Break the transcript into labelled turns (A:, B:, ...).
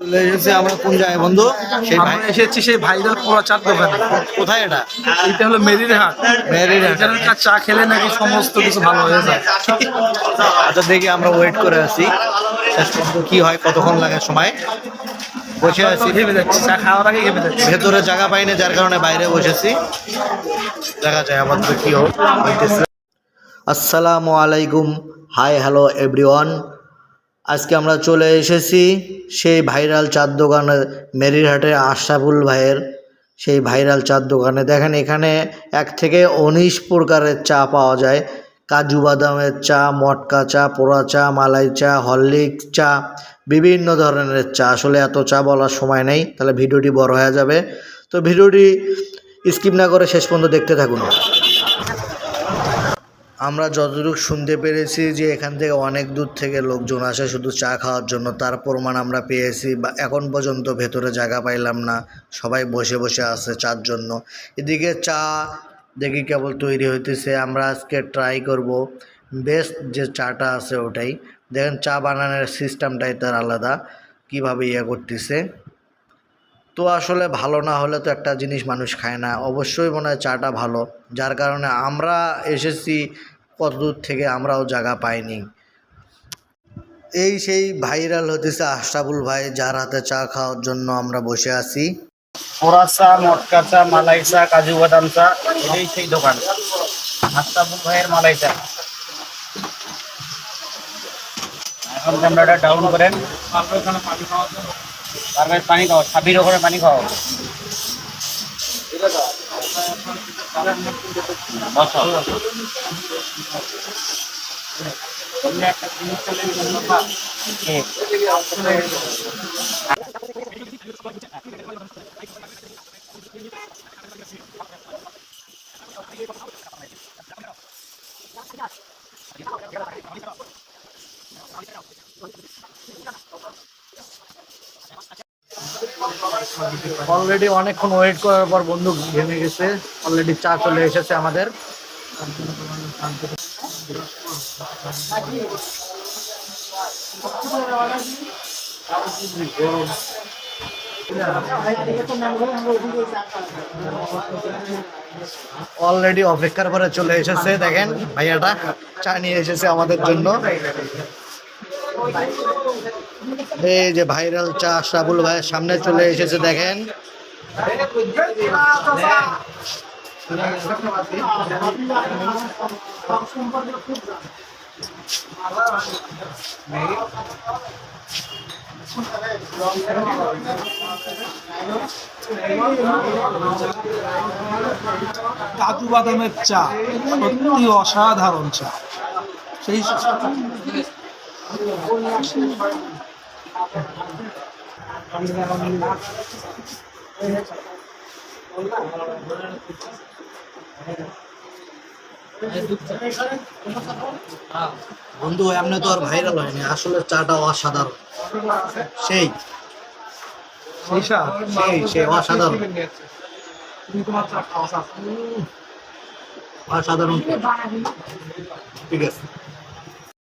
A: চলে এসেছে আমরা কোন জায়গায় বন্ধু? সেই ভাই
B: এসেছি সেই ভাইরাল পোড়া চার দোকানে।
A: কোথায় এটা?
B: এইটা হলো মেরির হাট
A: মেরির হাট।
B: এখানকার চা খেলে নাকি সমস্ত কিছু ভালো হয়ে যায়।
A: আচ্ছা দেখি আমরা ওয়েট করে আছি। শেষ পর্যন্ত কি হয় কতক্ষণ লাগে সময়? বসে আছি।
B: ভেবে যাচ্ছি চা খাওয়ার আগে ভেবে যাচ্ছি।
A: ভেতরে জায়গা পাইনি যার কারণে বাইরে বসেছি। দেখা যায় আপাতত কি হোক হইতেছে। আসসালামু আলাইকুম। হাই হ্যালো এভরিওয়ান আজকে আমরা চলে এসেছি সেই ভাইরাল চার দোকানে মেরিরহাটের আশরাফুল ভাইয়ের সেই ভাইরাল চার দোকানে। দেখেন এখানে এক থেকে উনিশ প্রকারের চা পাওয়া যায়। কাজু বাদামের চা, মটকা চা, পোড়া চা, মালাই চা, হরলিক্স চা, বিভিন্ন ধরনের চা। আসলে এত চা বলার সময় নেই, তাহলে ভিডিওটি বড় হয়ে যাবে। তো ভিডিওটি স্কিপ না করে শেষ পর্যন্ত দেখতে থাকুন। আমরা যতটুকু শুনতে পেরেছি যে এখান থেকে অনেক দূর থেকে লোকজন আসে শুধু চা খাওয়ার জন্য, তার প্রমাণ আমরা পেয়েছি বা এখন পর্যন্ত ভেতরে জায়গা পাইলাম না, সবাই বসে বসে আছে চার জন্য। এদিকে চা দেখি কেবল তৈরি হইতেছে, আমরা আজকে ট্রাই করব। বেস্ট যে চাটা আছে ওটাই। দেখেন চা বানানোর সিস্টেমটাই তার আলাদা, কীভাবে ইয়ে করতেছে। তো আসলে ভালো না হলে তো একটা জিনিস মানুষ খায় না। অবশ্যই মনে হয় চাটা ভালো। যার কারণে আমরা এসেছি কত দূর থেকে আমরাও জায়গা পাইনি। এই সেই ভাইরাল হতেছে আশরাফুল ভাই, যার হাতে চা খাওয়ার জন্য আমরা বসে আছি।
B: পোড়া চা, মটকা চা, মালাই চা, কাজু বাদাম চা এই সেই দোকান। আস্তাবুল ভাইয়ের মালাই চা। এখন ক্যামেরাটা ডাউন করেন তার কাছে পানি খাওয়া, ছাবির ওখানে পানি খাও ありがとうございます。
A: অলরেডি অনেকক্ষণ ওয়েট করার পর বন্ধু ঘেমে গেছে। অলরেডি চা চলে এসেছে আমাদের। অলরেডি অপেক্ষার পরে চলে এসেছে, দেখেন ভাইয়াটা। চা নিয়ে এসেছে আমাদের জন্য। এই যে ভাইরাল চা আশরাফুল ভাইয়ের সামনে চলে এসেছে, দেখেন।
B: কাজু বাদামের চা সত্যি অসাধারণ চা। সেই
A: বন্ধু এমনি তো আর ভাইরাল হয়নি। আসলে চাটা অসাধারণ। সেই।
B: সেই
A: সেই সেই অসাধারণ। অসাধারণ। ঠিক আছে।